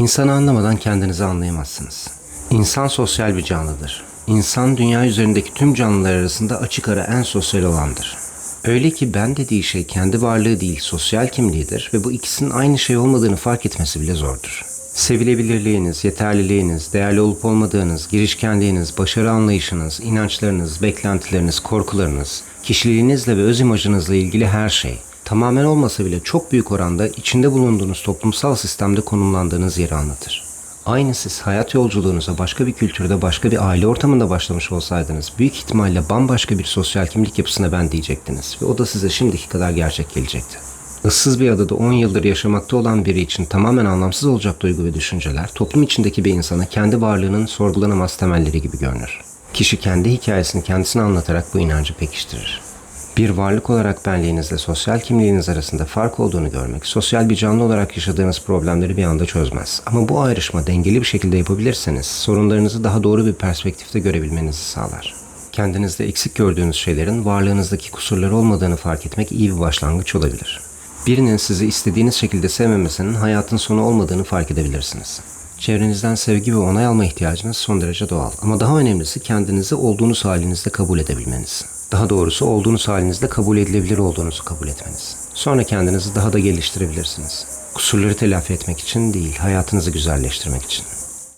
İnsanı anlamadan kendinizi anlayamazsınız. İnsan sosyal bir canlıdır. İnsan dünya üzerindeki tüm canlılar arasında açık ara en sosyal olandır. Öyle ki ben dediği şey kendi varlığı değil, sosyal kimliğidir ve bu ikisinin aynı şey olmadığını fark etmesi bile zordur. Sevilebilirliğiniz, yeterliliğiniz, değerli olup olmadığınız, girişkenliğiniz, başarı anlayışınız, inançlarınız, beklentileriniz, korkularınız, kişiliğinizle ve öz imajınızla ilgili her şey, tamamen olmasa bile çok büyük oranda içinde bulunduğunuz toplumsal sistemde konumlandığınız yeri anlatır. Aynı siz hayat yolculuğunuza başka bir kültürde, başka bir aile ortamında başlamış olsaydınız büyük ihtimalle bambaşka bir sosyal kimlik yapısına ben diyecektiniz ve o da size şimdiki kadar gerçek gelecekti. Issız bir adada 10 yıldır yaşamakta olan biri için tamamen anlamsız olacak duygu ve düşünceler toplum içindeki bir insana kendi varlığının sorgulanamaz temelleri gibi görünür. Kişi kendi hikayesini kendisine anlatarak bu inancı pekiştirir. Bir varlık olarak benliğinizle sosyal kimliğiniz arasında fark olduğunu görmek, sosyal bir canlı olarak yaşadığınız problemleri bir anda çözmez. Ama bu ayrışma dengeli bir şekilde yapabilirseniz, sorunlarınızı daha doğru bir perspektifte görebilmenizi sağlar. Kendinizde eksik gördüğünüz şeylerin varlığınızdaki kusurları olmadığını fark etmek iyi bir başlangıç olabilir. Birinin sizi istediğiniz şekilde sevmemesinin hayatın sonu olmadığını fark edebilirsiniz. Çevrenizden sevgi ve onay alma ihtiyacınız son derece doğal. Ama daha önemlisi kendinizi olduğunuz halinizde kabul edebilmeniz. Daha doğrusu olduğunuz halinizde kabul edilebilir olduğunuzu kabul etmeniz. Sonra kendinizi daha da geliştirebilirsiniz. Kusurları telafi etmek için değil, hayatınızı güzelleştirmek için.